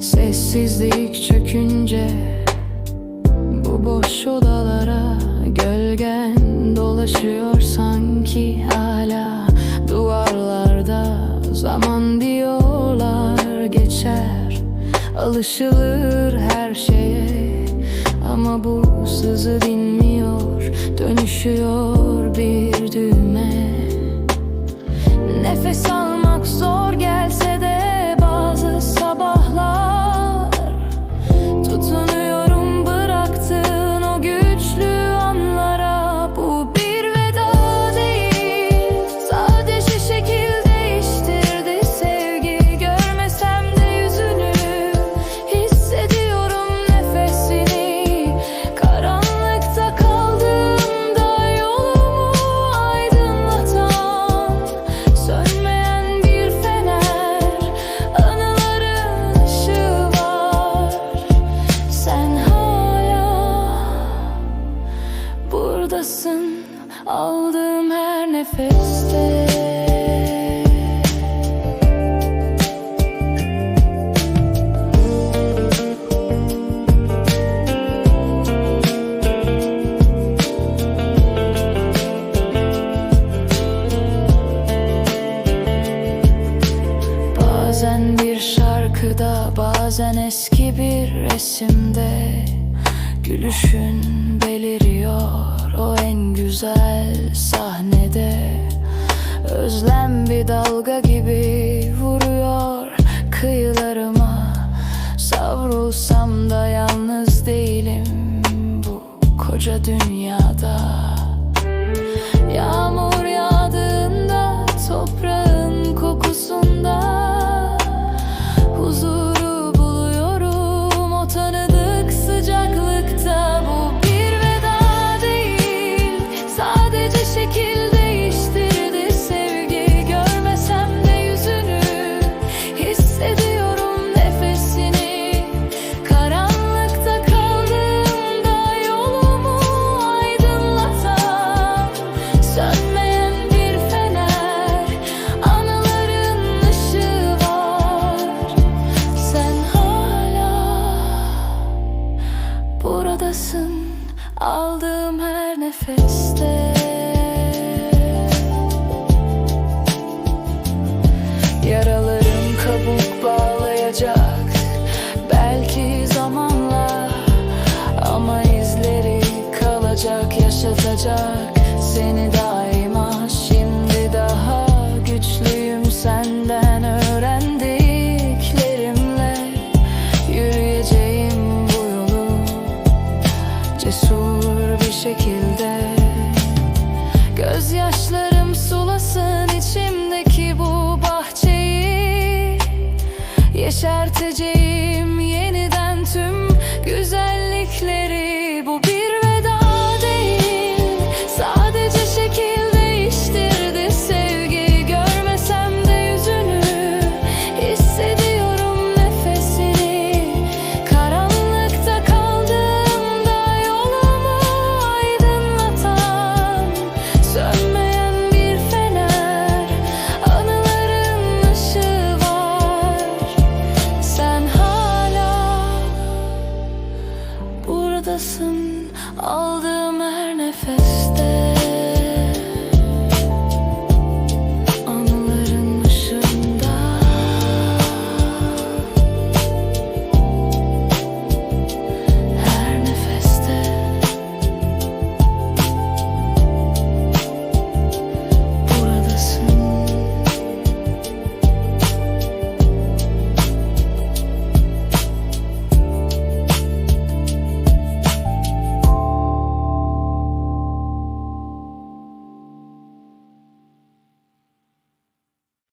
Sessizlik çökünce Bu boş odalara Gölgen dolaşıyor sanki hala. Duvarlarda zaman diyorlar geçer Alışılır her şeye. Ama bu sızı dinmiyor Dönüşüyor bir düğme. Nefes almak zor gelse buradasın Aldığım her nefeste. Bazen bir şarkıda bazen eski bir resimde Gülüşün beliriyor o en güzel sahnede Özlem bir dalga gibi vuruyor kıyılarıma. Savrulsam da yalnız değilim bu koca dünyada buradasın Aldığım her nefeste. Yaralarım kabuk bağlayacak Belki zamanla Ama izleri kalacak yaşatacak Seni daima Gözyaşlarım sulasın içimdeki bu bahçeyi Yeşerteceğim